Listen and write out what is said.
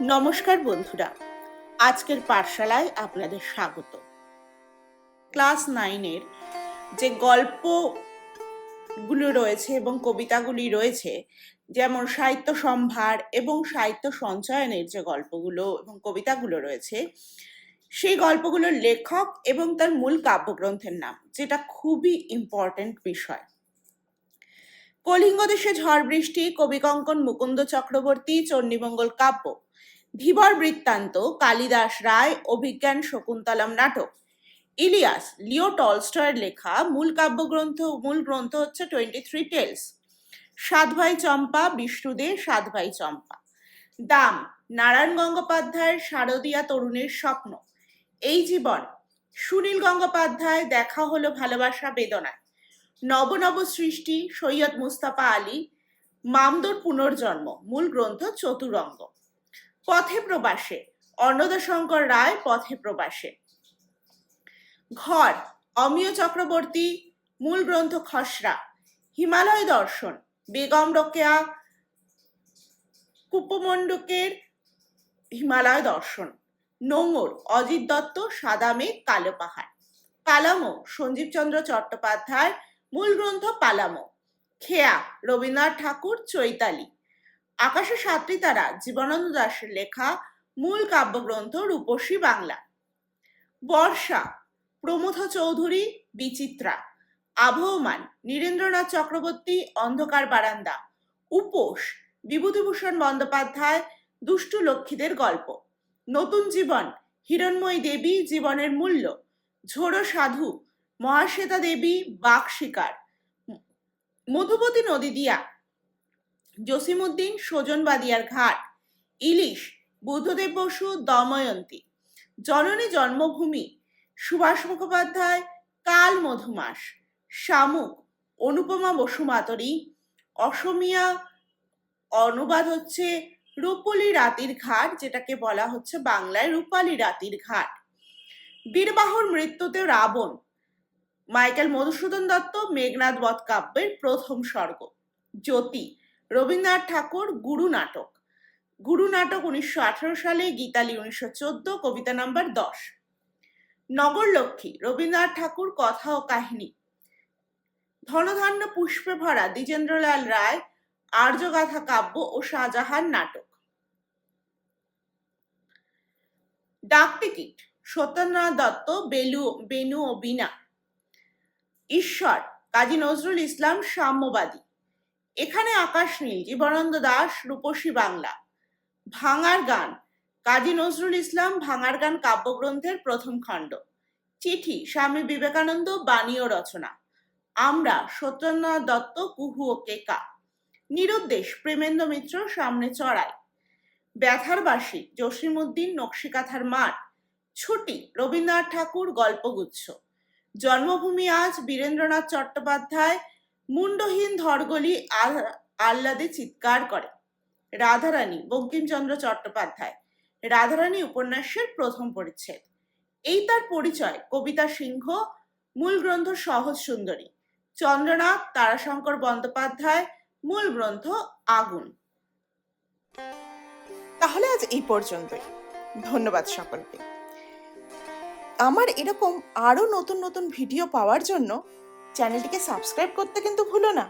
নমস্কার বন্ধুরা। আজকের পাঠশালায় আপনাদের স্বাগত। ক্লাস নাইনের যে গল্পগুলো রয়েছে এবং কবিতাগুলি রয়েছে, যেমন সাহিত্য সম্ভার এবং সাহিত্য সঞ্চয়নের যে গল্পগুলো এবং কবিতাগুলো রয়েছে, সেই গল্পগুলোর লেখক এবং তার মূল কাব্যগ্রন্থের নাম, যেটা খুবই ইম্পর্ট্যান্ট বিষয়। কলিঙ্গ দেশে ঝড় বৃষ্টি কবিকঙ্কন মুকুন্দ চক্রবর্তী, চণ্ডীমঙ্গল কাব্য ধীবর বৃত্তান্ত, কালিদাস রায়, অভিজ্ঞান শকুন্তলম নাটক। ইলিয়াস, লিও টলস্টয়ের লেখা, মূল কাব্যগ্রন্থ, মূল গ্রন্থ হচ্ছে টোয়েন্টি থ্রি টেলস। সাত ভাই চম্পা বিষ্ণুদে সাত ভাই চম্পা। দাম, নারায়ণ গঙ্গোপাধ্যায়ের শারদীয়া তরুণের স্বপ্ন। এই জীবন, সুনীল গঙ্গোপাধ্যায়, দেখা হলো ভালোবাসা বেদনায়। নব নব সৃষ্টি, সৈয়দ মুস্তাফা আলী, মামদুর পুনর্জন্ম, মূল গ্রন্থ চতুরঙ্গ। পথে প্রবাসে। অন্নদাশঙ্কর রায় পথে প্রবাসে। ঘর, অমিয় চক্রবর্তী, মূল গ্রন্থ খসড়া, হিমালয় দর্শন, বেগম রোকেয়া, কুপমণ্ডকের হিমালয় দর্শন, নোঙর, অজিত দত্ত, সাদা মেঘ, কালো পাহাড়। পালামো, সঞ্জীবচন্দ্র চট্টোপাধ্যায়, মূল গ্রন্থ পালামো। খেয়া, রবীন্দ্রনাথ ঠাকুর, চৈতালি। আকাশে সাতটি তারা জীবনানন্দ দাশের লেখা, মূল কাব্যগ্রন্থ রূপসী বাংলা। বর্ষা, প্রমথ চৌধুরী, বিচিত্রা। আবহমান, নীরেন্দ্রনাথ চক্রবর্তী, অন্ধকার বারান্দা। উপোস, বিভূতিভূষণ বন্দ্যোপাধ্যায়, দুষ্টু লক্ষ্মীদের গল্প। নতুন জীবন, হিরণময়ী দেবী, জীবনের মূল্য। ঝোড়ো সাধু, মহাশ্বেতা দেবী বাঘ শিকার। মধুবতী নদী দিয়া জসিমুদ্দিন সোজনবাদিয়ার ঘাট। ইলিশ, বুদ্ধদেব বসু, দময়ন্তী। জননী জন্মভূমি, সুভাষ মুখোপাধ্যায়, কাল মধুমাস। শামুক, অনুপমা বসুমাতরী অসমিয়া অনুবাদ হচ্ছে রূপলি রাতির ঘাট, যেটাকে বলা হচ্ছে বাংলায় রূপালী রাতির ঘাট। বীরবাহুর মৃত্যুতে রাবণ, মাইকেল মধুসূদন দত্ত মেঘনাথ বধ কাব্যের প্রথম স্বর্গ। জ্যোতি রবীন্দ্রনাথ ঠাকুর গুরু নাটক। গুরু নাটক উনিশশো আঠারো সালে, গীতালি উনিশশো চোদ্দ, কবিতা নাম্বার দশ। নগরলক্ষ্মী, রবীন্দ্রনাথ ঠাকুর কথা ও কাহিনী। ধনধান্য পুষ্পে ভরা দ্বিজেন্দ্রলাল রায়, আর্যগাথা কাব্য ও শাহজাহান নাটক। ডাক টিকিট, সত্যেন্দ্রনাথ দত্ত, বেলু, বেনু ও বিনা। ঈশ্বর, কাজী নজরুল ইসলাম সাম্যবাদী। এখানে আকাশ নীল জীবনানন্দ দাস, রূপসী বাংলা। ভাঙার গান, কাজী নজরুল ইসলাম ভাঙার গান কাব্যগ্রন্থের প্রথম খণ্ড। চিঠি, স্বামী বিবেকানন্দ বাণী ও রচনা। আমরা সত্যেন্দ্রনাথ দত্ত, কুহু ও কেকা। নিরুদ্দেশ, প্রেমেন্দ্র মিত্র, সামনে চড়াই। ব্যথারবাসী জসিমুদ্দিন নকশিকাথার মাঠ। ছুটি, রবীন্দ্রনাথ ঠাকুর, গল্পগুচ্ছ। জন্মভূমি আজ বীরেন্দ্রনাথ চট্টোপাধ্যায় মুন্ডহীন ধরগলি আহ্লাদে চিৎকার করে। রাধারানী, বঙ্কিমচন্দ্র চট্টোপাধ্যায়, রাধারানী উপন্যাসের প্রথম পরিচ্ছেদ। এই তার পরিচয় কবিতা সিংহ মূল গ্রন্থ সহজ সুন্দরী চন্দ্রনাথ তারাশঙ্কর বন্দ্যোপাধ্যায় মূল গ্রন্থ আগুন। তাহলে আজ এই পর্যন্তই। ধন্যবাদ সকলকে। আমার এরকম আরও নতুন নতুন ভিডিও পাওয়ার জন্য চ্যানেলটিকে সাবস্ক্রাইব করতে কিন্তু ভুলো না।